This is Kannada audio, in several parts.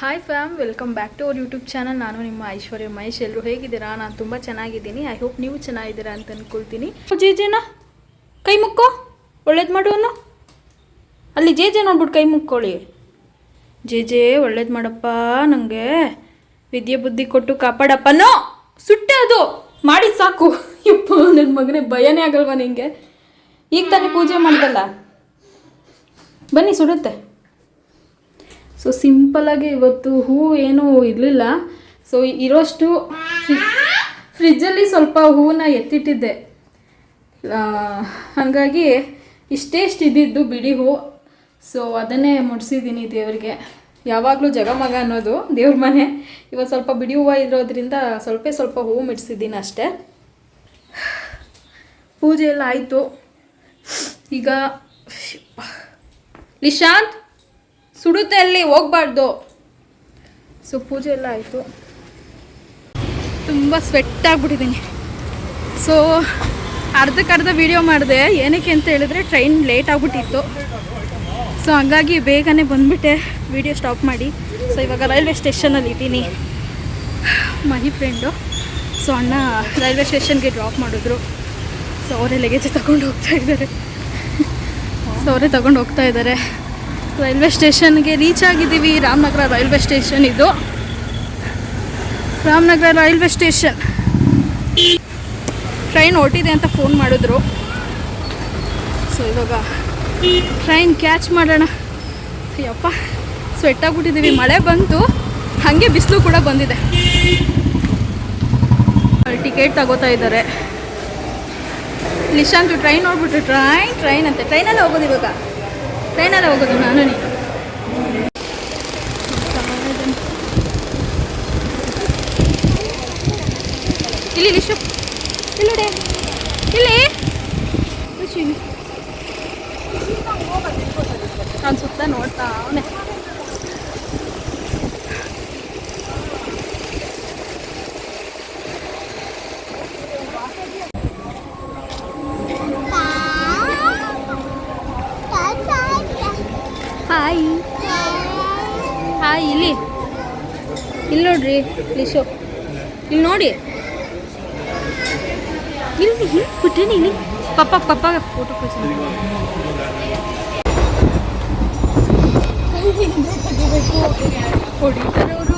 Hi fam welcome back to our YouTube channel ನಾನು ನಿಮ್ಮ ಐಶ್ವರ್ಯ ಮಹೇಶ್. ಎಲ್ಲರೂ ಹೇಗಿದ್ದೀರಾ? ನಾನು ತುಂಬ ಚೆನ್ನಾಗಿದ್ದೀನಿ. ಐ ಹೋಪ್ ನೀವು ಚೆನ್ನಾಗಿದ್ದೀರಾ ಅಂತ ಅಂದ್ಕೊಳ್ತೀನಿ ಜೇಜೇನ? ಕೈ ಮುಕ್ಕೋ. ಒಳ್ಳೇದು ಮಾಡು ಅನ್ನು. ಅಲ್ಲಿ ಜೇಜೆ ನೋಡ್ಬಿಟ್ಟು ಕೈ ಮುಕ್ಕೊಳ್ಳಿ. ಜೇಜೆ, ಒಳ್ಳೇದು ಮಾಡಪ್ಪ ನನಗೆ ವಿದ್ಯೆ ಬುದ್ಧಿ ಕೊಟ್ಟು ಕಾಪಾಡಪ್ಪನೋ ಸುಟ್ಟೆ ಅದು. ಮಾಡಿ ಸಾಕು. ಯಪ್ಪ ನನ್ನ ಮಗನೇ ಭಯನೇ ಆಗಲ್ವಾ ನಿಂಗೆ? ಈಗ ತಾನೇ ಪೂಜೆ ಮಾಡ್ದಲ್ಲ? ಬನ್ನಿ, ಸುಡುತ್ತೆ. ಸೊ ಸಿಂಪಲಾಗಿ ಇವತ್ತು ಹೂ ಏನೂ ಇರಲಿಲ್ಲ. ಸೊ ಇರೋಷ್ಟು ಫ್ರಿಜ್ಜಲ್ಲಿ ಸ್ವಲ್ಪ ಹೂವನ್ನ ಎತ್ತಿಟ್ಟಿದ್ದೆ. ಹಾಗಾಗಿ ಇಷ್ಟೇ ಇಷ್ಟು ಇದ್ದಿದ್ದು ಬಿಡಿ ಹೂ. ಸೊ ಅದನ್ನೇ ಮುಡಿಸಿದ್ದೀನಿ ದೇವರಿಗೆ. ಯಾವಾಗಲೂ ಜಗಮಗ ಅನ್ನೋದು ದೇವ್ರ ಮನೆ. ಇವತ್ತು ಸ್ವಲ್ಪ ಬಿಡಿ ಹೂವು ಇರೋದ್ರಿಂದ ಸ್ವಲ್ಪ ಸ್ವಲ್ಪ ಹೂವು ಮಿಡಿಸಿದ್ದೀನಿ ಅಷ್ಟೇ. ಪೂಜೆ ಎಲ್ಲ ಆಯಿತು. ಈಗ ನಿಶಾಂತ್? ಸುಡುತ್ತೆ ಅಲ್ಲಿ ಹೋಗ್ಬಾರ್ದು. ಸೊ ಪೂಜೆ ಎಲ್ಲ ಆಯಿತು. ತುಂಬ ಸ್ವೆಟ್ ಆಗಿಬಿಟ್ಟಿದ್ದೀನಿ ಸೊ ಅರ್ಧಕ್ಕರ್ಧ ವಿಡಿಯೋ ಮಾಡಿದೆ. ಏನಕ್ಕೆ ಅಂತ ಹೇಳಿದ್ರೆ ಟ್ರೈನ್ ಲೇಟ್ ಆಗಿಬಿಟ್ಟಿತ್ತು. ಸೊ ಹಂಗಾಗಿ ಬೇಗನೆ ಬಂದುಬಿಟ್ಟೆ. ವಿಡಿಯೋ ಸ್ಟಾಪ್ ಮಾಡಿ. ಸೊ ಇವಾಗ ರೈಲ್ವೆ ಸ್ಟೇಷನಲ್ಲಿ ಇದ್ದೀನಿ. ಮನಿ ಫ್ರೆಂಡು ಸೊ ಅಣ್ಣ ರೈಲ್ವೆ ಸ್ಟೇಷನ್ಗೆ ಡ್ರಾಪ್ ಮಾಡಿದ್ರು. ಸೊ ಅವರೇ ಲಗೇಜ್ ತಗೊಂಡು ಹೋಗ್ತಾ ಇದ್ದಾರೆ. ಸೊ ಅವರೇ ತಗೊಂಡು ಹೋಗ್ತಾ ಇದ್ದಾರೆ. ರೈಲ್ವೆ ಸ್ಟೇಷನ್ಗೆ ರೀಚ್ ಆಗಿದ್ದೀವಿ. ರಾಮನಗರ ರೈಲ್ವೆ ಸ್ಟೇಷನ್ ಇದು. Ramanagara railway station. ಟ್ರೈನ್ ಹೊರಟಿದೆ ಅಂತ ಫೋನ್ ಮಾಡಿದ್ರು. ಸೊ ಇವಾಗ ಟ್ರೈನ್ ಕ್ಯಾಚ್ ಮಾಡೋಣ. ಅಯ್ಯಪ್ಪ ಸ್ವೆಟ್ ಆಗ್ಬಿಟ್ಟಿದ್ದೀವಿ. ಮಳೆ ಬಂತು. ಹಾಗೆ ಬಿಸಿಲು ಕೂಡ ಬಂದಿದೆ. ಟಿಕೆಟ್ ತಗೋತಾ ಇದ್ದಾರೆ. ನಿಶಾಂತ್, ಟ್ರೈನ್ ನೋಡ್ಬಿಟ್ಟು ಟ್ರೈನ್ ಟ್ರೈನ್ ಅಂತೆ. ಟ್ರೈನಲ್ಲೇ ಹೋಗೋದು ಇವಾಗ. ಟ್ರೈನಲ್ಲೇ ಹೋಗೋದು ನಾನು ನೀನು. ಇಲ್ಲಿ ಇಲ್ಲಿ ಇಲ್ಲಿ ನೋಡಿ. ಇಲ್ಲಿ. ಖುಷಿ. ನಾನು ಸುತ್ತ ನೋಡ್ತಾ ಅವನೇ ಹಾಯ್ ಹಾಯ್ ಇಲ್ಲಿ ನೋಡ್ರಿ ಇಲ್ಲಿ ನೋಡಿ. ಇಲ್ಲಿ ಹಿಂಗೆ ಬಿಟ್ಟೇನಿ ಇಲ್ಲಿ? ಪಪ್ಪ ಪಪ್ಪ ಫೋಟೋ ಕಳಿಸಿ. ಹೊಡಿತಾರೆ ಅವರು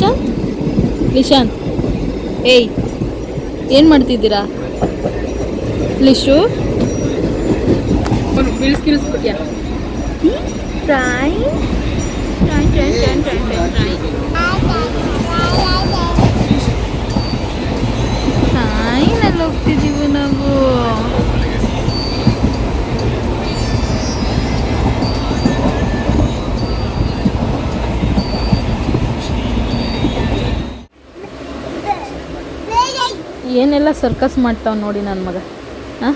ನಿಶಾಂತ್ ನಿಶಾಂತ್. ಏಯ್ ಏನು ಮಾಡ್ತಿದ್ದೀರಾ? ಲಿಶು? ಬೀಳ್ಸ್ ಕಿಳಿಸ್ಬಿಟ್ಯಾ train train train train train train train ಟ್ರೈನಲ್ಲಿ ಹೋಗ್ತಿದ್ದೀವಿ ನಾವು ಸರ್ಕಸ್ ಮಾಡ್ತಾವ ನೋಡಿ ನನ್ನ ಮಗ. ಹಾಂ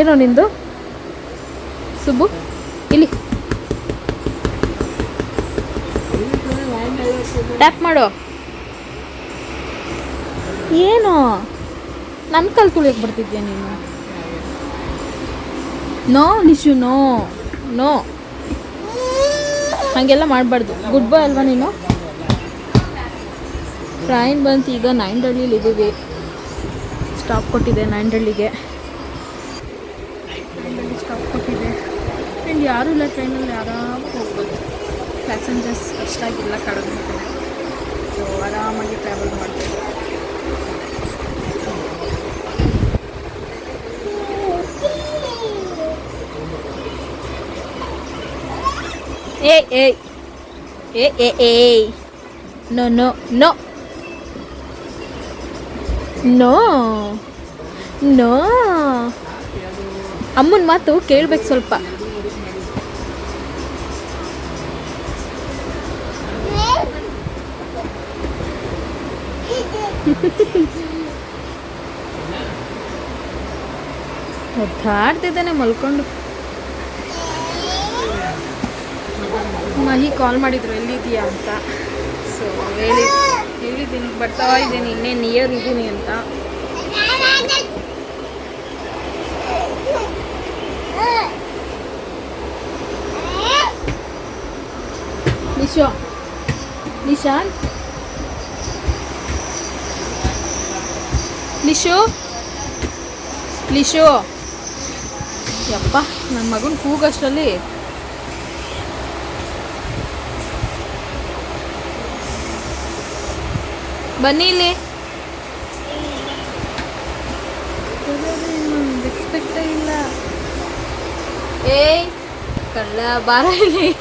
ಏನೋ ನಿಂದು? ಸುಬ್ಬು, ಇಲ್ಲಿ. ಟ್ಯಾಪ್ ಮಾಡು. ಏನು? ನನ್ನ ಕಲ್ ತುಳಿಯಕ್ಕೆ ಬರ್ತಿದ್ಯಾ ನೀನು? ನೋ ನಿಶು ನೋ ನೋ ಹಾಗೆಲ್ಲ ಮಾಡಬಾರ್ದು. ಗುಡ್ ಬಾಯ್ ಅಲ್ವಾ ನೀನು? ಟ್ರೈನ್ ಬಂತು ಈಗ ನೈನ್ಡಳ್ಳಿಲಿ ಇದ್ದೀವಿ. ಸ್ಟಾಪ್ ಕೊಟ್ಟಿದೆ ನೈನ್ಡಳ್ಳಿಗೆ ಸ್ಟಾಪ್ ಕೊಟ್ಟಿದೆ. ಆ್ಯಂಡ್ ಯಾರೂ ಇಲ್ಲ ಟ್ರೈನಲ್ಲಿ ಆರಾಮಾಗಿ ಹೋಗ್ಬೋದು. ಪ್ಯಾಸೆಂಜರ್ಸ್ ಅಷ್ಟಾಗಿಲ್ಲ ಕಡಿಮೆ. ಸೊ ಆರಾಮಾಗಿ ಟ್ರಾವೆಲ್ ಮಾಡ್ಬೋದು. ಏ ಏ ಏ ಏ ಏ no no no no. No. ಅಮ್ಮನ ಮಾತು ಕೇಳ್ಬೇಕು ಸ್ವಲ್ಪ. ಒದ್ದಾಡ್ತಿದ್ದಾನೆ, ಮಲ್ಕೊಂಡು. ಮಹಿ ಕಾಲ್ ಮಾಡಿದ್ರು ಎಲ್ಲಿದೆಯಾ ಅಂತ. ಸೊ ಹೇಳಿ ಹೇಳಿದ್ದೀನಿ ಬರ್ತಾ ಇದ್ದೀನಿ ಇನ್ನೇ ನಿಯರ್ ಇದ್ದೀನಿ ಅಂತ. ನಿಶೋ, ನಿಶಾ? ನಿಶು? ನಿಶು? ಯಪ್ಪ ನನ್ನ ಮಗನ ಕೂಗಷ್ಟರಲ್ಲಿ ಬನ್ನಿ ಇಲ್ಲಿ. ಇಲ್ಲ ಏಯ್, ಕಳ್ಳ, ಬಾರ ಇಲ್ಲಿ.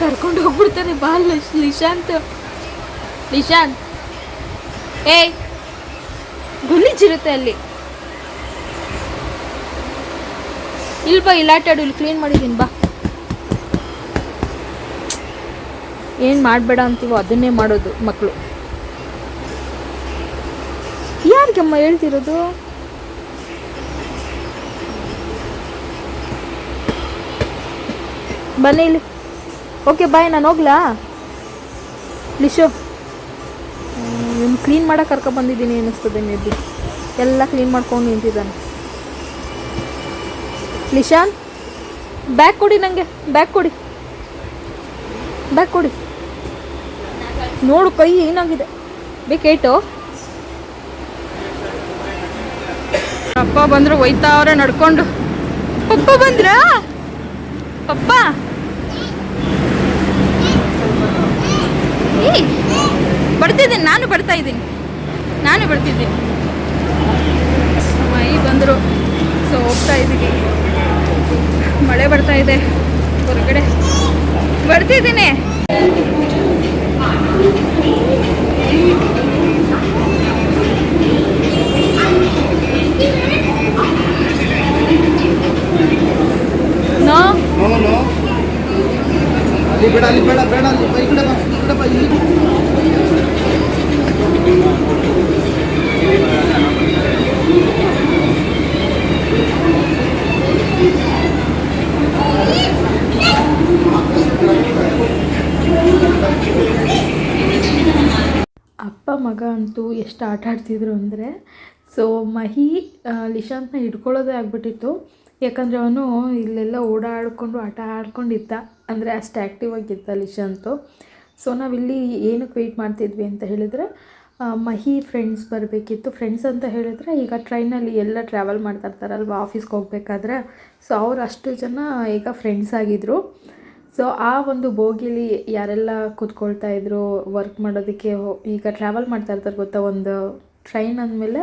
ಕರ್ಕೊಂಡು ಹೋಗ್ಬಿಡ್ತಾರೆ ಬಾ ಲಿಶ್- ನಿಶಾಂತ್ ನಿಶಾಂತ್ ಏಯ್ ಗುಲೀಜಿರುತ್ತೆ ಅಲ್ಲಿ. ಇಲ್ಲಿ ಬಾ, ಇಲ್ಲ ಆಟಾಡು, ಇಲ್ಲಿ ಕ್ಲೀನ್ ಮಾಡಿದ್ದೀನಿ ಬಾ. ಏನು ಮಾಡಬೇಡ ಅಂತೀವೋ, ಅದನ್ನೇ ಮಾಡೋದು ಮಕ್ಕಳು ಯಾರಿಗಮ್ಮ ಹೇಳ್ತಿರೋದು? ಬನ್ನಿ ಇಲ್ಲಿ. ಓಕೆ ಬಾಯ್ ನಾನು ಹೋಗ್ಲಾ? ಲಿಶೋ. ಇವನು ಕ್ಲೀನ್ ಮಾಡಕ್ಕೆ ಕರ್ಕೊ ಬಂದಿದ್ದೀನಿ ಅನ್ನಿಸ್ತದೆ ಮೇಬಿ ಎಲ್ಲ ಕ್ಲೀನ್ ಮಾಡ್ಕೊಂಡು ನಿಂತಿದ್ದಾನೆ. ಲಿಶಾನ್ ಬ್ಯಾಗ್ ಕೊಡಿ ನನಗೆ ಬ್ಯಾಗ್ ಕೊಡಿ. ಬ್ಯಾಗ್ ಕೊಡಿ. ನೋಡು ಕೈ ಏನಾಗಿದೆ. ಬೇಕೇಟು ಅಪ್ಪ ಬಂದ್ರು ಒಯ್ತಾ ಅವ್ರೆ ನಡ್ಕೊಂಡು. ಪಪ್ಪ ಬಂದ್ರ? ಪಪ್ಪ? ಬರ್ತಿದ್ದೀನಿ, ನಾನು ಬರ್ತಾ ಇದ್ದೀನಿ. ನಾನು ಬರ್ತಿದ್ದೀನಿ. ಮೈ ಬಂದರು. ಸೊ ಹೋಗ್ತಾ ಇದ್ದೀನಿ ಮಳೆ ಬರ್ತಾ ಇದೆ ಹೊರಗಡೆ. ಬರ್ತಿದ್ದೀನಿ. ನೋ ನೋ ನೋ ಅಲ್ಲಿ ಬೇಡ ಅಲ್ಲಿ ಬೇಡ ಬೇಡ ಅಲ್ಲಿ ಈ ಕಡೆ ಬಾ ಈ ಕಡೆ ಬಾ ಇಲ್ಲಿ ಅಪ್ಪ ಮಗ ಅಂತೂ ಎಷ್ಟು ಆಟ ಆಡ್ತಿದ್ರು ಅಂದರೆ ಸೊ ಮಹಿ ಲಿಶಾಂತ್ನ ಹಿಡ್ಕೊಳ್ಳೋದೇ ಆಗ್ಬಿಟ್ಟಿತ್ತು. ಯಾಕಂದರೆ ಅವನು ಇಲ್ಲೆಲ್ಲ ಓಡಾಡಿಕೊಂಡು, ಆಟ ಆಡ್ಕೊಂಡಿದ್ದ. ಅಂದರೆ ಅಷ್ಟು ಆ್ಯಕ್ಟಿವ್ ಆಗಿದ್ದ ಲಿಶಾಂತು ಸೊ ನಾವಿಲ್ಲಿ ಏನಕ್ಕೆ ವೆಯ್ಟ್ ಮಾಡ್ತಿದ್ವಿ ಅಂತ ಹೇಳಿದರೆ ಮಹಿ ಫ್ರೆಂಡ್ಸ್ ಬರಬೇಕಿತ್ತು. ಫ್ರೆಂಡ್ಸ್ ಅಂತ ಹೇಳಿದ್ರೆ, ಈಗ ಟ್ರೈನಲ್ಲಿ ಎಲ್ಲ ಟ್ರಾವೆಲ್ ಮಾಡ್ತಾ ಇರ್ತಾರಲ್ವ ಆಫೀಸ್ಗೆ ಹೋಗ್ಬೇಕಾದ್ರೆ. ಸೊ ಅವ್ರು ಅಷ್ಟು ಜನ ಈಗ ಫ್ರೆಂಡ್ಸ್ ಆಗಿದ್ದರು ಸೊ ಆ ಒಂದು ಬೋಗಿಲಿ ಯಾರೆಲ್ಲ ಕೂತ್ಕೊಳ್ತಾ ಇದ್ರು ವರ್ಕ್ ಮಾಡೋದಕ್ಕೆ ಈಗ ಟ್ರಾವೆಲ್ ಮಾಡ್ತಾ ಇರ್ತಾರೆ ಗೊತ್ತಾ, ಒಂದು ಟ್ರೈನ್ ಅಂದಮೇಲೆ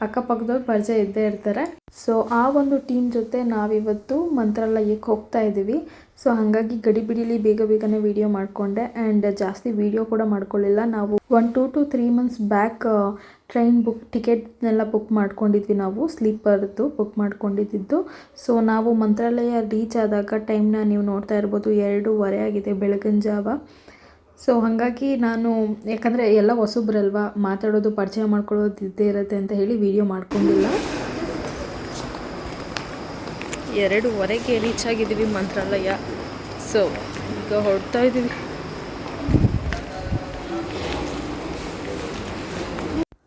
ಅಕ್ಕಪಕ್ಕದವ್ರು ಪರಿಚಯ ಇದ್ದೇ ಇರ್ತಾರೆ. ಸೊ ಆ ಒಂದು ಟೀಮ್ ಜೊತೆ ನಾವಿವತ್ತು ಮಂತ್ರಾಲಯಕ್ಕೆ ಹೋಗ್ತಾ ಇದ್ದೀವಿ. ಸೊ ಹಾಗಾಗಿ ಗಡಿಬಿಡಿಲಿ ಬೇಗ ಬೇಗನೆ ವಿಡಿಯೋ ಮಾಡಿಕೊಂಡೆ. ಆ್ಯಂಡ್ ಜಾಸ್ತಿ ವಿಡಿಯೋ ಕೂಡ ಮಾಡ್ಕೊಳ್ಳಿಲ್ಲ. ನಾವು one two to three months back train book ಟಿಕೆಟ್ನೆಲ್ಲ book ಮಾಡ್ಕೊಂಡಿದ್ವಿ ನಾವು. ಸ್ಲೀಪರ್ದು ಬುಕ್ ಮಾಡ್ಕೊಂಡಿದ್ದು. ಸೊ ನಾವು ಮಂತ್ರಾಲಯ ರೀಚ್ ಆದಾಗ ಟೈಮ್ನ ನೀವು ನೋಡ್ತಾ ಇರ್ಬೋದು, ಎರಡೂವರೆ ಆಗಿದೆ ಬೆಳಗಿನ ಜಾವ. ಸೊ ಹಾಗಾಗಿ ನಾನು ಯಾಕಂದರೆ ಎಲ್ಲ ಹೊಸಬ್ರಲ್ವ ಮಾತಾಡೋದು ಪರಿಚಯ ಮಾಡ್ಕೊಳ್ಳೋದು ಇದ್ದೇ ಇರುತ್ತೆ ಅಂತ ಹೇಳಿ ವಿಡಿಯೋ ಮಾಡ್ಕೊಂಡಿಲ್ಲ. ಎರಡೂವರೆಗೆ ರೀಚ್ ಆಗಿದ್ದೀವಿ ಮಂತ್ರಾಲಯ. ಸೊ ಈಗ ಹೊಡ್ತಾ ಇದ್ದೀವಿ.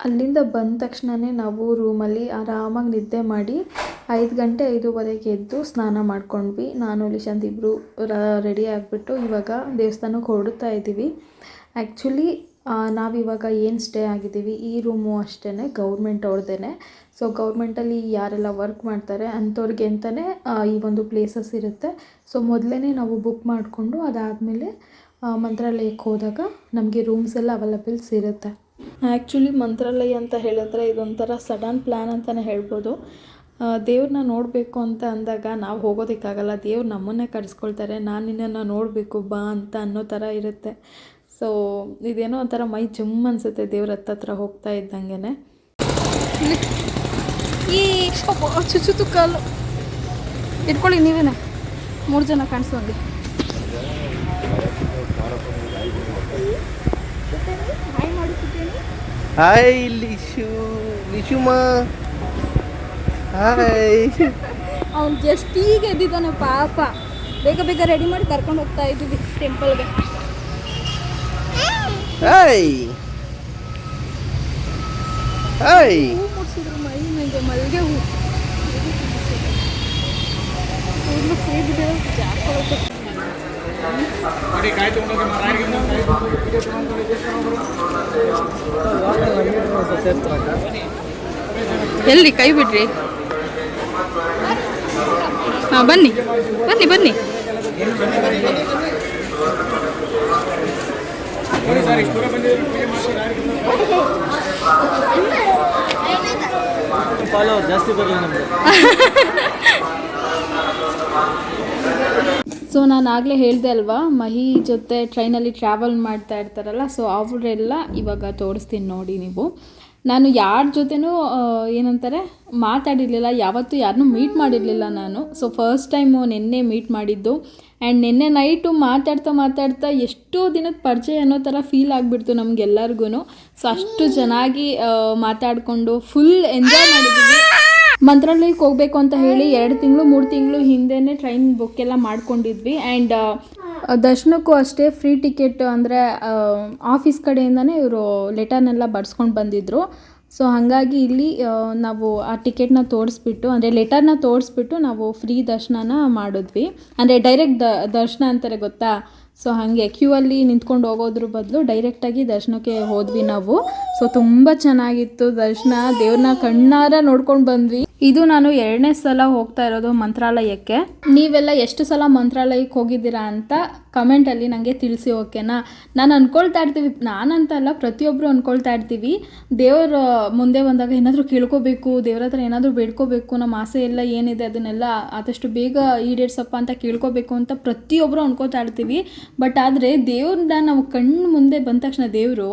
ಅಲ್ಲಿಂದ ಬಂದ ತಕ್ಷಣವೇ ನಾವು ರೂಮಲ್ಲಿ ಆರಾಮಾಗಿ ನಿದ್ದೆ ಮಾಡಿ ಐದು ಗಂಟೆ ಐದೂವರೆಗೆ ಎದ್ದು ಸ್ನಾನ ಮಾಡ್ಕೊಂಡ್ವಿ. ನಾನು ಲಿಶಾಂತ್ ಇಬ್ಬರು ರೆಡಿ ಆಗಿಬಿಟ್ಟು ಇವಾಗ ದೇವಸ್ಥಾನಕ್ಕೆ ಹೊರಡ್ತಾ ಇದ್ದೀವಿ. ಆ್ಯಕ್ಚುಲಿ ನಾವಿವಾಗ ಏನು ಸ್ಟೇ ಆಗಿದ್ದೀವಿ? ಈ ರೂಮು ಅಷ್ಟೇ ಗೌರ್ಮೆಂಟ್ ಅವ್ರದ್ದೇ ಸೊ ಗೌರ್ಮೆಂಟಲ್ಲಿ ಯಾರೆಲ್ಲ ವರ್ಕ್ ಮಾಡ್ತಾರೆ ಅಂಥವ್ರಿಗೆ ಅಂತಲೇ ಈ ಒಂದು ಪ್ಲೇಸಸ್ ಇರುತ್ತೆ. ಸೊ ಮೊದಲೇ ನಾವು ಬುಕ್ ಮಾಡಿಕೊಂಡು ಅದಾದಮೇಲೆ ಮಂತ್ರಾಲಯಕ್ಕೆ ಹೋದಾಗ ನಮಗೆ ರೂಮ್ಸ್ ಎಲ್ಲ ಅವೈಲಬಲ್ಸ್ ಇರುತ್ತೆ ಆ್ಯಕ್ಚುಲಿ ಮಂತ್ರಾಲಯ ಅಂತ ಹೇಳಿದ್ರೆ ಇದೊಂಥರ ಸಡನ್ ಪ್ಲ್ಯಾನ್ ಅಂತಲೇ ಹೇಳ್ಬೋದು. ದೇವ್ರನ್ನ ನೋಡಬೇಕು ಅಂತ ಅಂದಾಗ ನಾವು ಹೋಗೋದಕ್ಕಾಗಲ್ಲ. ದೇವ್ರು ನಮ್ಮನ್ನೇ ಕರೆಸ್ಕೊಳ್ತಾರೆ. ನಾನು ನಿನ್ನನ್ನು ನೋಡಬೇಕು ಬಾ ಅಂತ ಅನ್ನೋ ಥರ ಇರುತ್ತೆ. ಸೊ ಇದೇನೋ ಒಂಥರ ಮೈ ಜುಮ್ ಅನಿಸುತ್ತೆ ದೇವ್ರ ಹತ್ತತ್ರ ಹೋಗ್ತಾ ಇದ್ದಂಗೆ ಈ ಚುಚ್ಚುತು ಕಾಲು. ಇಟ್ಕೊಳ್ಳಿ ನೀವೇನೆ. ಮೂರು ಜನ ಕಾಣಿಸೋಂಗೆ ಹಾಯ್ ಲಿಶು ಲಿಶುಮ ಹಾಯ್ ಅವ್ನು ಜಸ್ಟ್ ಈಗ ಎದ್ದಿದ್ದಾನೆ ಪಾಪ. ಬೇಗ ಬೇಗ ರೆಡಿ ಮಾಡಿ ಕರ್ಕೊಂಡು ಹೋಗ್ತಾ ಇದ್ದೀವಿ ಟೆಂಪಲ್ಗೆ ಹಾಯ್ ಹಾಯ್ ಹೂ ಮುಡ್ಸಿದ್ರು ಮೈ ನನಗೆ ಮಲ್ಲಿಗೆ ಹೂ. ಕೂದಲು ಫ್ರೀ ಬಿಡೋ ಎಲ್ಲಿ ಕೈ ಬಿಡ್ರಿ? ಹಾಂ, ಬನ್ನಿ. ಬನ್ನಿ ಬನ್ನಿ. ಜಾಸ್ತಿ ಸೊ ನಾನು ಆಗಲೇ ಹೇಳಿದೆ ಅಲ್ವಾ, ಮಹಿ ಜೊತೆ ಟ್ರೈನಲ್ಲಿ ಟ್ರಾವೆಲ್ ಮಾಡ್ತಾ ಇರ್ತಾರಲ್ಲ ಸೊ ಅವರೆಲ್ಲ ಇವಾಗ ತೋರಿಸ್ತೀನಿ ನೋಡಿ ನೀವು. ನಾನು ಯಾರ ಜೊತೆನೂ ಏನಂತಾರೆ ಮಾತಾಡಿರಲಿಲ್ಲ. ಯಾವತ್ತೂ ಯಾರನ್ನೂ ಮೀಟ್ ಮಾಡಿರಲಿಲ್ಲ ನಾನು. ಸೊ ಫಸ್ಟ್ ಟೈಮು ನಿನ್ನೆ ಮೀಟ್ ಮಾಡಿದ್ದು. ಆ್ಯಂಡ್ ನಿನ್ನೆ ನೈಟು ಮಾತಾಡ್ತಾ ಮಾತಾಡ್ತಾ ಎಷ್ಟೋ ದಿನದ ಪರಿಚಯ ಅನ್ನೋ ಥರ ಫೀಲ್ ಆಗಿಬಿಡ್ತು ನಮಗೆಲ್ಲರಿಗೂ ಸೊ ಅಷ್ಟು ಚೆನ್ನಾಗಿ ಮಾತಾಡಿಕೊಂಡು ಫುಲ್ ಎಂಜಾಯ್ ಮಾಡಿದ್ದೀವಿ ಮಂತ್ರಾಲಯಕ್ಕೆ ಹೋಗಬೇಕು ಅಂತ ಹೇಳಿ ಎರಡು ತಿಂಗಳು, ಮೂರು ತಿಂಗಳು ಹಿಂದೆನೇ ಟ್ರೈನ್ ಬುಕ್ ಎಲ್ಲ ಮಾಡ್ಕೊಂಡಿದ್ವಿ. ಆ್ಯಂಡ್ ದರ್ಶನಕ್ಕೂ ಅಷ್ಟೇ ಫ್ರೀ ಟಿಕೆಟ್ ಅಂದರೆ ಆಫೀಸ್ ಕಡೆಯಿಂದನೇ ಇವರು ಲೆಟರ್ನೆಲ್ಲ ಬರ್ಸ್ಕೊಂಡು ಬಂದಿದ್ದರು ಸೊ ಹಾಗಾಗಿ ಇಲ್ಲಿ ನಾವು ಆ ಟಿಕೆಟ್ನ ತೋರಿಸ್ಬಿಟ್ಟು, ಅಂದರೆ ಲೆಟರ್ನ ತೋರಿಸ್ಬಿಟ್ಟು ನಾವು ಫ್ರೀ ದರ್ಶನನ ಮಾಡಿದ್ವಿ. ಅಂದರೆ ಡೈರೆಕ್ಟ್ ದ, ದರ್ಶನ ಅಂತಾರೆ ಗೊತ್ತಾ? ಸೊ ಹಾಗೆ ಕ್ಯೂ ಅಲ್ಲಿ ನಿಂತ್ಕೊಂಡು ಹೋಗೋದ್ರ ಬದಲು ಡೈರೆಕ್ಟಾಗಿ ದರ್ಶನಕ್ಕೆ ಹೋದ್ವಿ ನಾವು. ಸೊ ತುಂಬ ಚೆನ್ನಾಗಿತ್ತು ದರ್ಶನ. ದೇವ್ರನ್ನ ಕಣ್ಣಾರ ನೋಡ್ಕೊಂಡು ಬಂದ್ವಿ. ಇದು ನಾನು ಎರಡನೇ ಸಲ ಹೋಗ್ತಾ ಇರೋದು ಮಂತ್ರಾಲಯಕ್ಕೆ. ನೀವೆಲ್ಲ ಎಷ್ಟು ಸಲ ಮಂತ್ರಾಲಯಕ್ಕೆ ಹೋಗಿದ್ದೀರಾ ಅಂತ ಕಮೆಂಟಲ್ಲಿ ನನಗೆ ತಿಳಿಸಿ ಓಕೆನಾ ನಾನು ಅಂದ್ಕೊಳ್ತಾ ಇರ್ತೀವಿ ನಾನಂತ ಅಲ್ಲ ಪ್ರತಿಯೊಬ್ಬರು ಅಂದ್ಕೊಳ್ತಾ ಇರ್ತೀವಿ. ದೇವರ ಮುಂದೆ ಬಂದಾಗ ಏನಾದರೂ ಕೇಳ್ಕೋಬೇಕು, ದೇವ್ರ ಹತ್ರ ಏನಾದರೂ ಬೇಡ್ಕೋಬೇಕು, ನಮ್ಮ ಆಸೆ ಎಲ್ಲ ಏನಿದೆ ಅದನ್ನೆಲ್ಲ ಆದಷ್ಟು ಬೇಗ ಈಡೇರ್ಸಪ್ಪ ಅಂತ ಕೇಳ್ಕೋಬೇಕು ಅಂತ ಪ್ರತಿಯೊಬ್ಬರು ಅಂದ್ಕೊಳ್ತಾ ಇರ್ತೀವಿ. ಬಟ್ ಆದರೆ ದೇವ್ರನ್ನ ನಾವು ಕಣ್ಣು ಮುಂದೆ ಬಂದ ತಕ್ಷಣ ದೇವರು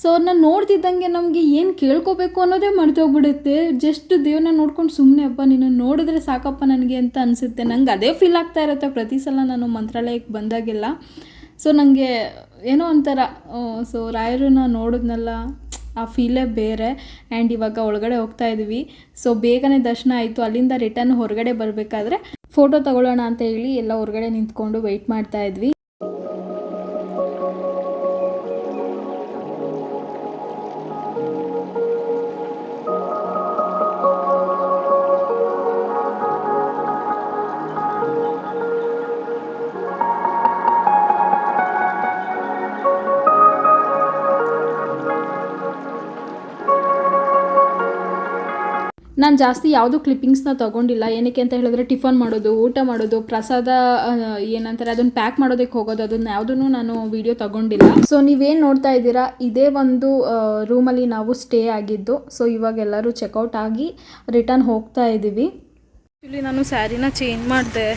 ಸೊ ಅವ್ರನ್ನ ನೋಡ್ತಿದ್ದಂಗೆ ನಮಗೆ ಏನು ಕೇಳ್ಕೋಬೇಕು ಅನ್ನೋದೇ ಮರ್ತೋಗ್ಬಿಡುತ್ತೆ. ಜಸ್ಟ್ ದೇವ್ರನ್ನ ನೋಡ್ಕೊಂಡು ಸುಮ್ಮನೆ ಅಪ್ಪ, ನಿನ್ನ ನೋಡಿದ್ರೆ ಸಾಕಪ್ಪ ನನಗೆ ಅಂತ ಅನಿಸುತ್ತೆ. ನಂಗೆ ಅದೇ ಫೀಲ್ ಆಗ್ತಾ ಇರುತ್ತೆ. ಪ್ರತಿ ಸಲ ನಾನು ಮಂತ್ರಾಲಯಕ್ಕೆ ಬಂದಾಗೆಲ್ಲ. ಸೊ ನನಗೆ ಏನೋ ಒಂಥರ ಸೊ ರಾಯರನ್ನ ನೋಡಿದ್ನಲ್ಲ, ಆ ಫೀಲೇ ಬೇರೆ. ಆ್ಯಂಡ್ ಇವಾಗ ಒಳಗಡೆ ಹೋಗ್ತಾ ಇದ್ವಿ. ಸೊ ಬೇಗನೆ ದರ್ಶನ ಆಯಿತು. ಅಲ್ಲಿಂದ ರಿಟರ್ನ್ ಹೊರಗಡೆ ಬರಬೇಕಾದ್ರೆ ಫೋಟೋ ತಗೊಳ್ಳೋಣ ಅಂತ ಹೇಳಿ ಎಲ್ಲ ಹೊರಗಡೆ ನಿಂತ್ಕೊಂಡು ವೆಯ್ಟ್ ಮಾಡ್ತಾ ಇದ್ವಿ. ನಾನು ಜಾಸ್ತಿ ಯಾವುದೂ ಕ್ಲಿಪ್ಪಿಂಗ್ಸ್ನ ತೊಗೊಂಡಿಲ್ಲ. ಏನಕ್ಕೆ ಅಂತ ಹೇಳಿದ್ರೆ ಟಿಫನ್ ಮಾಡೋದು, ಊಟ ಮಾಡೋದು, ಪ್ರಸಾದ ಏನಂತಾರೆ, ಅದನ್ನು ಪ್ಯಾಕ್ ಮಾಡೋದಕ್ಕೆ ಹೋಗೋದು, ಅದನ್ನ ಯಾವುದನ್ನು ನಾನು ವಿಡಿಯೋ ತಗೊಂಡಿಲ್ಲ. ಸೊ ನೀವೇನು ನೋಡ್ತಾ ಇದ್ದೀರಾ? ಇದೇ ಒಂದು ರೂಮಲ್ಲಿ ನಾವು ಸ್ಟೇ ಆಗಿದ್ದು. ಸೊ ಇವಾಗ ಎಲ್ಲರೂ ಚೆಕ್ಔಟ್ ಆಗಿ ರಿಟರ್ನ್ ಹೋಗ್ತಾ ಇದ್ದೀವಿ ಆ್ಯಕ್ಚುಲಿ ನಾನು ಸ್ಯಾರಿನ ಚೇಂಜ್ ಮಾಡಿದೆ.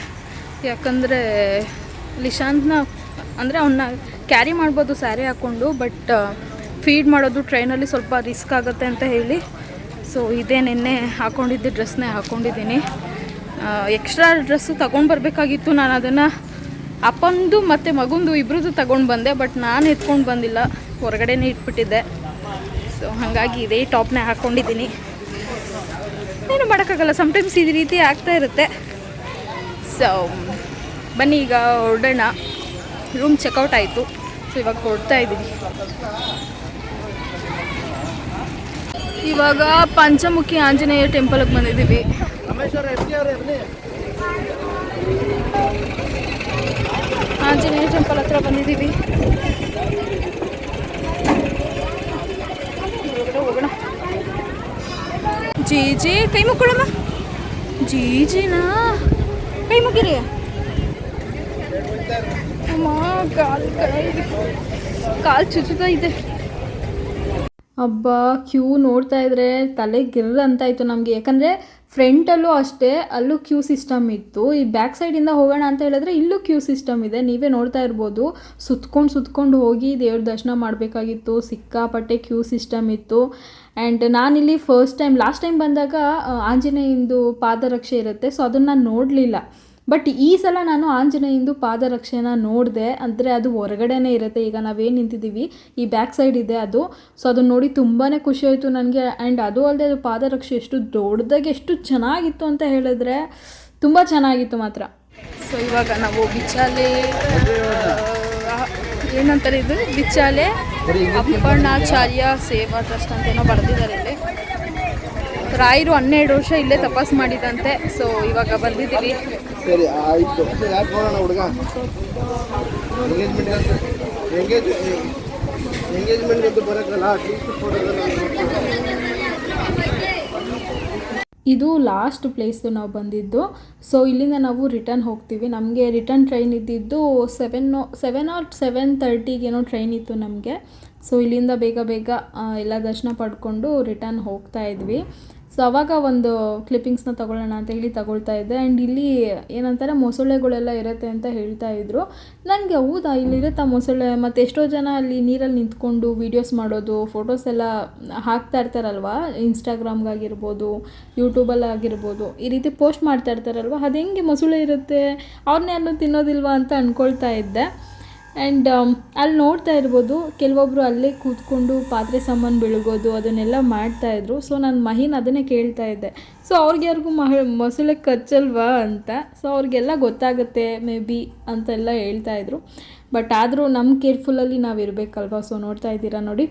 ಯಾಕಂದರೆ ಲಿಶಾಂತ್ನ ಅಂದರೆ ಅವನ್ನ ಕ್ಯಾರಿ ಮಾಡ್ಬೋದು ಸ್ಯಾರಿ ಹಾಕ್ಕೊಂಡು ಬಟ್ ಫೀಡ್ ಮಾಡೋದು ಟ್ರೈನಲ್ಲಿ ಸ್ವಲ್ಪ ರಿಸ್ಕ್ ಆಗುತ್ತೆ ಅಂತ ಹೇಳಿ. ಸೊ ಇದೇ ನಿನ್ನೆ ಹಾಕ್ಕೊಂಡಿದ್ದ ಡ್ರೆಸ್ನೇ ಹಾಕ್ಕೊಂಡಿದ್ದೀನಿ ಎಕ್ಸ್ಟ್ರಾ ಡ್ರೆಸ್ಸು ತಗೊಂಡು ಬರಬೇಕಾಗಿತ್ತು ನಾನು ಅದನ್ನು. ಅಪ್ಪಂದು ಮತ್ತು ಮಗುಂದು ಇಬ್ಬರದ್ದು ತಗೊಂಡು ಬಂದೆ ಬಟ್ ನಾನು ಎತ್ಕೊಂಡು ಬಂದಿಲ್ಲ. ಹೊರಗಡೆನೇ ಇಟ್ಬಿಟ್ಟಿದ್ದೆ. ಸೊ ಹಾಗಾಗಿ ಇದೇ ಟಾಪ್ನೇ ಹಾಕ್ಕೊಂಡಿದ್ದೀನಿ ಏನು ಮಾಡೋಕ್ಕಾಗಲ್ಲ ಸಮ್ಟೈಮ್ಸ್ ಈ ರೀತಿ ಆಗ್ತಾ ಇರುತ್ತೆ. ಸೊ ಬನ್ನಿ ಈಗ ಹೊರಡೋಣ. ರೂಮ್ ಚೆಕ್ಔಟ್ ಆಯಿತು. ಸೊ ಇವಾಗ ಹೊರಡ್ತಾ ಇದ್ದೀವಿ ಇವಾಗ ಪಂಚಮುಖಿ ಆಂಜನೇಯ ಟೆಂಪಲ್ಗೆ ಬಂದಿದ್ದೀವಿ. ಆಂಜನೇಯ ಟೆಂಪಲ್ ಹತ್ರ ಬಂದಿದ್ದೀವಿ. ಜಿ ಜಿ ಕೈ ಮುಕ್ಕೊಳ್ಳಮ್ಮ. ಜಿ ಜಿನಾ. ಕೈ ಮುಗಿರಿ. ಅಮ್ಮ ಕಾಲು ಕೈ ಕಾಲು ಚುಚ್ಚುತ್ತಾ ಇದೆ. ಹಬ್ಬ ಕ್ಯೂ ನೋಡ್ತಾ ಇದ್ರೆ ತಲೆ ಗಿರ್ ಅಂತ ಇತ್ತು ನಮಗೆ. ಯಾಕಂದರೆ ಫ್ರಂಟಲ್ಲೂ ಅಷ್ಟೇ, ಅಲ್ಲೂ ಕ್ಯೂ ಸಿಸ್ಟಮ್ ಇತ್ತು. ಈ ಬ್ಯಾಕ್ ಸೈಡಿಂದ ಹೋಗೋಣ ಅಂತ ಹೇಳಿದ್ರೆ ಇಲ್ಲೂ ಕ್ಯೂ ಸಿಸ್ಟಮ್ ಇದೆ. ನೀವೇ ನೋಡ್ತಾ ಇರ್ಬೋದು. ಸುತ್ಕೊಂಡು ಸುತ್ಕೊಂಡು ಹೋಗಿ ದೇವ್ರ ದರ್ಶನ ಮಾಡಬೇಕಾಗಿತ್ತು. ಸಿಕ್ಕಾಪಟ್ಟೆ ಕ್ಯೂ ಸಿಸ್ಟಮ್ ಇತ್ತು. ಆ್ಯಂಡ್ ನಾನಿಲ್ಲಿ ಫಸ್ಟ್ ಟೈಮ್ ಲಾಸ್ಟ್ ಟೈಮ್ ಬಂದಾಗ ಆಂಜನೇಯಂದು ಪಾದರಕ್ಷೆ ಇರುತ್ತೆ. ಸೊ ಅದನ್ನು ನಾನು ನೋಡಲಿಲ್ಲ. ಬಟ್ ಈ ಸಲ ನಾನು ಆಂಜನೇಯಂದು ಪಾದರಕ್ಷೆನ ನೋಡಿದೆ ಅಂದರೆ ಅದು ಹೊರಗಡೆನೇ ಇರುತ್ತೆ. ಈಗ ನಾವೇನು ನಿಂತಿದ್ದೀವಿ ಈ ಬ್ಯಾಕ್ ಸೈಡ್ ಇದೆ ಅದು. ಸೊ ಅದನ್ನ ನೋಡಿ ತುಂಬಾ ಖುಷಿ ಆಯಿತು ನನಗೆ. ಆ್ಯಂಡ್ ಅದು ಅಲ್ಲದೆ ಅದು ಪಾದರಕ್ಷೆ ಎಷ್ಟು ದೊಡ್ಡದಾಗಿ ಎಷ್ಟು ಚೆನ್ನಾಗಿತ್ತು ಅಂತ ಹೇಳಿದ್ರೆ ತುಂಬ ಚೆನ್ನಾಗಿತ್ತು ಮಾತ್ರ. ಸೊ ಇವಾಗ ನಾವು ಬಿಚ್ಚಾಲೆ ಏನಂತಾರೆ ಇದು? ಬಿಚ್ಚಾಲೆ ಅಪ್ಪಣ್ಣಾಚಾರ್ಯ ಸೇವಾ ಟ್ರಸ್ಟ್ ಅಂತ ಏನೋ ಬರೆದಿದ್ದಾರೆ ಇಲ್ಲಿ. ರಾಯರು ಹನ್ನೆರಡು ವರ್ಷ ಇಲ್ಲೇ ತಪಾಸ್ ಮಾಡಿದಂತೆ. ಸೊ ಇವಾಗ ಬಂದಿದ್ದೀವಿ. ಸರಿ ಆಯ್ತು. ಯಾಕೆ ನೋಡೋಣ ಹುಡುಗ? ಎಂಗೇಜ್ಮೆಂಟ್ ಎಂಗೇಜ್ ಎಂಗೇಜ್ಮೆಂಟ್ ಅಂತ ಬರೋಕ್ಕಲ್ಲ ಅಟ್ಲೀಸ್ಟ್ ಇದು ಲಾಸ್ಟ್ ಪ್ಲೇಸು ನಾವು ಬಂದಿದ್ದು. ಸೊ ಇಲ್ಲಿಂದ ನಾವು ರಿಟರ್ನ್ ಹೋಗ್ತೀವಿ. ನಮಗೆ ರಿಟರ್ನ್ ಟ್ರೈನ್ ಇದ್ದಿದ್ದು ಸೆವೆನ್ ಸೆವೆನ್ ಆರ್ ಸೆವೆನ್ ತರ್ಟಿಗೇನೋ ಟ್ರೈನ್ ಇತ್ತು ನಮಗೆ. ಸೊ ಇಲ್ಲಿಂದ ಬೇಗ ಬೇಗ ಎಲ್ಲ ದರ್ಶನ ಪಡ್ಕೊಂಡು ರಿಟರ್ನ್ ಹೋಗ್ತಾ ಇದ್ವಿ. ಸೊ ಅವಾಗ ಒಂದು ಕ್ಲಿಪ್ಪಿಂಗ್ಸ್ನ ತಗೊಳ್ಳೋಣ ಅಂತ ಹೇಳಿ ತಗೊಳ್ತಾ ಇದ್ದೆ. ಆ್ಯಂಡ್ ಇಲ್ಲಿ ಏನಂತಾರೆ, ಮೊಸಳೆಗಳೆಲ್ಲ ಇರುತ್ತೆ ಅಂತ ಹೇಳ್ತಾ ಇದ್ರು. ನನಗೆ ಹೌದಾ, ಇಲ್ಲಿರುತ್ತಾ ಮೊಸಳೆ? ಮತ್ತು ಎಷ್ಟೋ ಜನ ಅಲ್ಲಿ ನೀರಲ್ಲಿ ನಿಂತ್ಕೊಂಡು ವೀಡಿಯೋಸ್ ಮಾಡೋದು ಫೋಟೋಸ್ ಎಲ್ಲ ಹಾಕ್ತಾ ಇರ್ತಾರಲ್ವ? ಇನ್ಸ್ಟಾಗ್ರಾಮ್ಗಾಗಿರ್ಬೋದು ಯೂಟ್ಯೂಬಲ್ಲಾಗಿರ್ಬೋದು ಈ ರೀತಿ ಪೋಸ್ಟ್ ಮಾಡ್ತಾ ಇರ್ತಾರಲ್ವ? ಅದು ಹೆಂಗೆ ಮೊಸಳೆ ಇರುತ್ತೆ? ಅವ್ರನ್ನೇ ಅನ್ನೋ ತಿನ್ನೋದಿಲ್ವಾ ಅಂತ ಅಂದ್ಕೊಳ್ತಾ ಇದ್ದೆ. ಆ್ಯಂಡ್ ಅಲ್ಲಿ ನೋಡ್ತಾ ಇರ್ಬೋದು ಕೆಲವೊಬ್ಬರು ಅಲ್ಲೇ ಕೂತ್ಕೊಂಡು ಪಾತ್ರೆ ಸಾಮಾನು ಬೆಳಗೋದು, ಅದನ್ನೆಲ್ಲ ಮಾಡ್ತಾಯಿದ್ರು ಸೊ ನಾನು ಮಹಿನ್ ಅದನ್ನೇ ಕೇಳ್ತಾ ಇದ್ದೆ. ಸೊ ಅವ್ರಿಗೆ ಯಾರಿಗೂ ಮಹ, ಮೊಸಳೆ ಕಚ್ಚಲ್ವಾ ಅಂತ. ಸೊ ಅವ್ರಿಗೆಲ್ಲ ಗೊತ್ತಾಗುತ್ತೆ, ಮೇ ಬಿ ಅಂತೆಲ್ಲ ಹೇಳ್ತಾ ಇದ್ರು. ಬಟ್ ಆದರೂ ನಮ್ಮ ಕೇರ್ಫುಲ್ಲಲ್ಲಿ ನಾವು ಇರಬೇಕಲ್ವಾ? ಸೊ ನೋಡ್ತಾ ಇದ್ದೀರಾ ನೋಡಿ.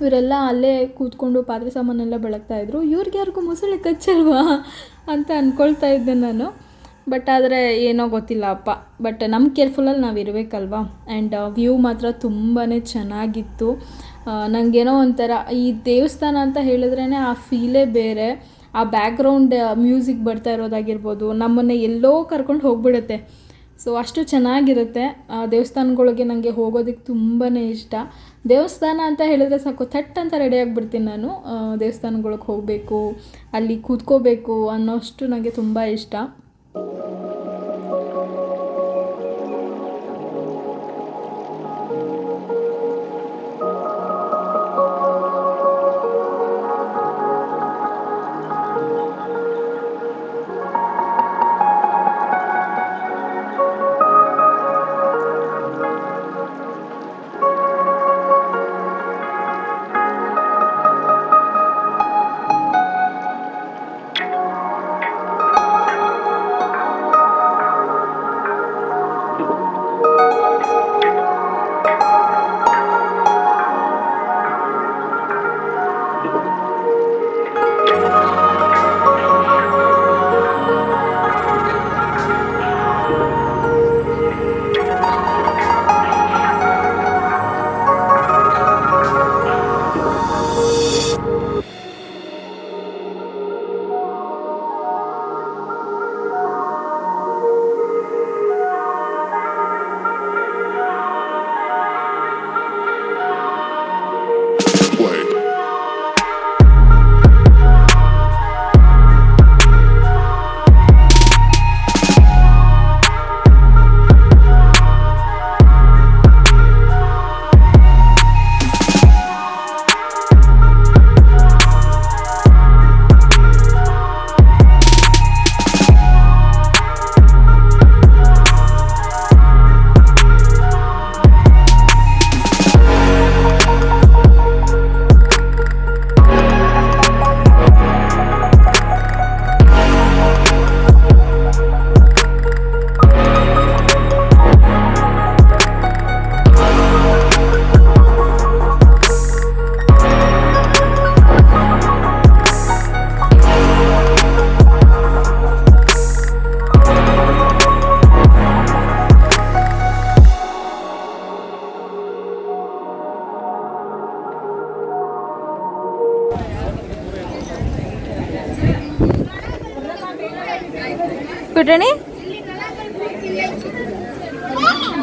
ಇವರೆಲ್ಲ ಅಲ್ಲೇ ಕೂತ್ಕೊಂಡು ಪಾತ್ರೆ ಸಾಮಾನೆಲ್ಲ ಬೆಳಗ್ತಾ ಇದ್ರು. ಇವ್ರಿಗೆ ಯಾರಿಗೂ ಮೊಸಳೆ ಕಚ್ಚಲ್ವಾ ಅಂತ ಅಂದ್ಕೊಳ್ತಾ ಇದ್ದೆ ನಾನು. ಬಟ್ ಆದರೆ ಏನೋ ಗೊತ್ತಿಲ್ಲ ಅಪ್ಪ. ಬಟ್ ನಮ್ಮ ಕೇರ್ಫುಲ್ಲಲ್ಲಿ ನಾವು ಇರಬೇಕಲ್ವಾ? ಆ್ಯಂಡ್ ವ್ಯೂ ಮಾತ್ರ ತುಂಬಾ ಚೆನ್ನಾಗಿತ್ತು. ನನಗೇನೋ ಒಂಥರ ಈ ದೇವಸ್ಥಾನ ಅಂತ ಹೇಳಿದ್ರೇ ಆ ಫೀಲೇ ಬೇರೆ. ಆ ಬ್ಯಾಕ್ಗ್ರೌಂಡ್ ಮ್ಯೂಸಿಕ್ ಬರ್ತಾ ಇರೋದಾಗಿರ್ಬೋದು. ನಮ್ಮನ್ನು ಎಲ್ಲೋ ಕರ್ಕೊಂಡು ಹೋಗ್ಬಿಡುತ್ತೆ. ಸೊ ಅಷ್ಟು ಚೆನ್ನಾಗಿರುತ್ತೆ. ದೇವಸ್ಥಾನಗಳಿಗೆ ನನಗೆ ಹೋಗೋದಕ್ಕೆ ತುಂಬಾ ಇಷ್ಟ. ದೇವಸ್ಥಾನ ಅಂತ ಹೇಳಿದ್ರೆ ಸಾಕು, ಥಟ್ ಅಂತ ರೆಡಿ ಆಗಿಬಿಡ್ತೀನಿ ನಾನು. ದೇವಸ್ಥಾನಗಳಿಗೆ ಹೋಗಬೇಕು, ಅಲ್ಲಿ ಕೂತ್ಕೋಬೇಕು ಅನ್ನೋಷ್ಟು ನನಗೆ ತುಂಬ ಇಷ್ಟ. Thank you.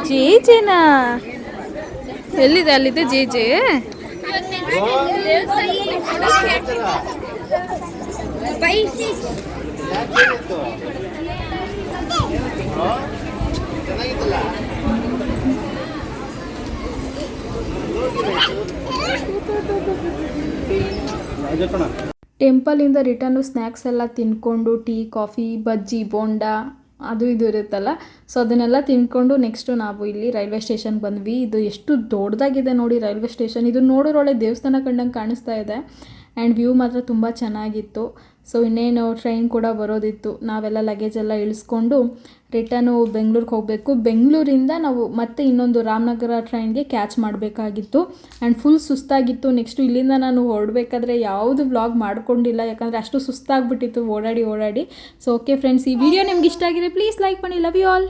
ಜೇ ಜೇನಾ ಎಲ್ಲಿದೆ ಅಲ್ಲಿದೆ ಜೀಜೆ? ರಾಜಪ್ಪಣ ಟೆಂಪಲಿಂದ ರಿಟರ್ನು ಸ್ನ್ಯಾಕ್ಸ್ ಎಲ್ಲ ತಿನ್ಕೊಂಡು, ಟೀ, ಕಾಫಿ, ಬಜ್ಜಿ, ಬೋಂಡ, ಅದು ಇದು ಇರುತ್ತಲ್ಲ. ಸೊ, ಅದನ್ನೆಲ್ಲ ತಿನ್ಕೊಂಡು ನೆಕ್ಸ್ಟು ನಾವು ಇಲ್ಲಿ ರೈಲ್ವೆ ಸ್ಟೇಷನ್ಗೆ ಬಂದ್ವಿ. ಇದು ಎಷ್ಟು ದೊಡ್ಡದಾಗಿದೆ ನೋಡಿ ರೈಲ್ವೆ ಸ್ಟೇಷನ್. ಇದು ನೋಡೋರೊಳೆ ದೇವಸ್ಥಾನ ಕಂಡಂಗೆ ಕಾಣಿಸ್ತಾ ಇದೆ. ಆ್ಯಂಡ್ ವ್ಯೂ ಮಾತ್ರ ತುಂಬ ಚೆನ್ನಾಗಿತ್ತು. ಸೊ ಇನ್ನೇನು ಟ್ರೈನ್ ಕೂಡ ಬರೋದಿತ್ತು. ನಾವೆಲ್ಲ ಲಗೇಜ್ ಎಲ್ಲ ಇಳಿಸ್ಕೊಂಡು ರಿಟರ್ನು ಬೆಂಗ್ಳೂರಿಗೆ ಹೋಗಬೇಕು. ಬೆಂಗಳೂರಿಂದ ನಾವು ಮತ್ತೆ ಇನ್ನೊಂದು ರಾಮನಗರ ಟ್ರೈನ್ಗೆ ಕ್ಯಾಚ್ ಮಾಡಬೇಕಾಗಿತ್ತು. ಆ್ಯಂಡ್ ಫುಲ್ ಸುಸ್ತಾಗಿತ್ತು. ನೆಕ್ಸ್ಟು ಇಲ್ಲಿಂದ ನಾನು ಹೊರಡಬೇಕಾದ್ರೆ ಯಾವುದು ವ್ಲಾಗ್ ಮಾಡ್ಕೊಂಡಿಲ್ಲ. ಯಾಕಂದರೆ ಅಷ್ಟು ಸುಸ್ತಾಗಿಬಿಟ್ಟಿತ್ತು ಓಡಾಡಿ ಓಡಾಡಿ. ಸೊ ಓಕೆ ಫ್ರೆಂಡ್ಸ್ ಈ ವಿಡಿಯೋ ನಿಮ್ಗೆ ಇಷ್ಟ ಆಗಿದೆ ಪ್ಲೀಸ್ ಲೈಕ್ ಮಾಡಿ. Love you all